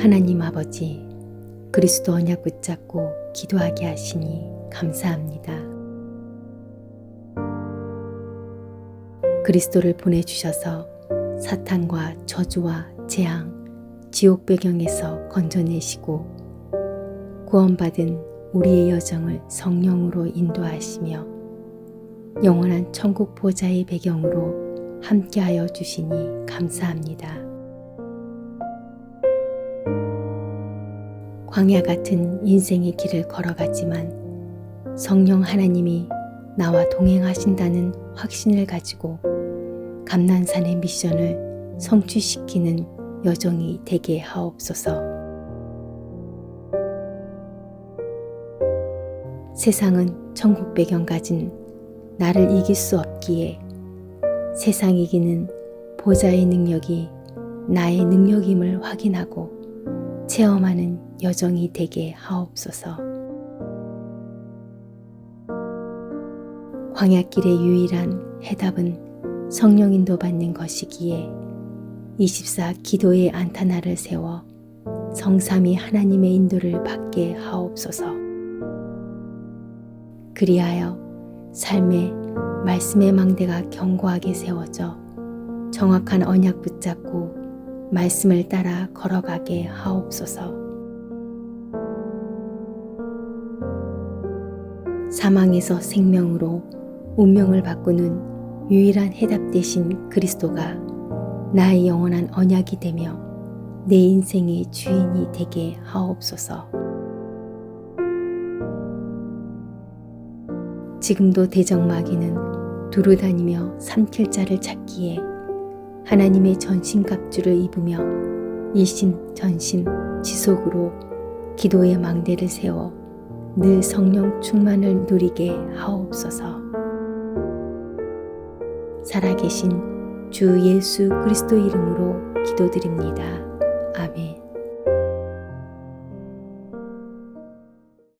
하나님 아버지, 그리스도 언약 붙잡고 기도하게 하시니 감사합니다. 그리스도를 보내주셔서 사탄과 저주와 재앙, 지옥 배경에서 건져내시고 구원받은 우리의 여정을 성령으로 인도하시며 영원한 천국 보좌의 배경으로 함께하여 주시니 감사합니다. 광야 같은 인생의 길을 걸어갔지만 성령 하나님이 나와 동행하신다는 확신을 가지고 감난산의 미션을 성취시키는 여정이 되게 하옵소서. 세상은 천국 배경 가진 나를 이길 수 없기에 세상 이기는 보좌의 능력이 나의 능력임을 확인하고 체험하는 여정이 되게 하옵소서. 광야길의 유일한 해답은 성령 인도 받는 것이기에 24 기도의 안타나를 세워 성삼이 하나님의 인도를 받게 하옵소서. 그리하여 삶의 말씀의 망대가 견고하게 세워져 정확한 언약 붙잡고 말씀을 따라 걸어가게 하옵소서. 사망에서 생명으로 운명을 바꾸는 유일한 해답 대신 그리스도가 나의 영원한 언약이 되며 내 인생의 주인이 되게 하옵소서. 지금도 대적마귀는 두루 다니며 삼킬 자를 찾기에 하나님의 전신 갑주를 입으며 일심 전심 지속으로 기도의 망대를 세워 늘 성령 충만을 누리게 하옵소서. 살아계신 주 예수 그리스도 이름으로 기도드립니다. 아멘.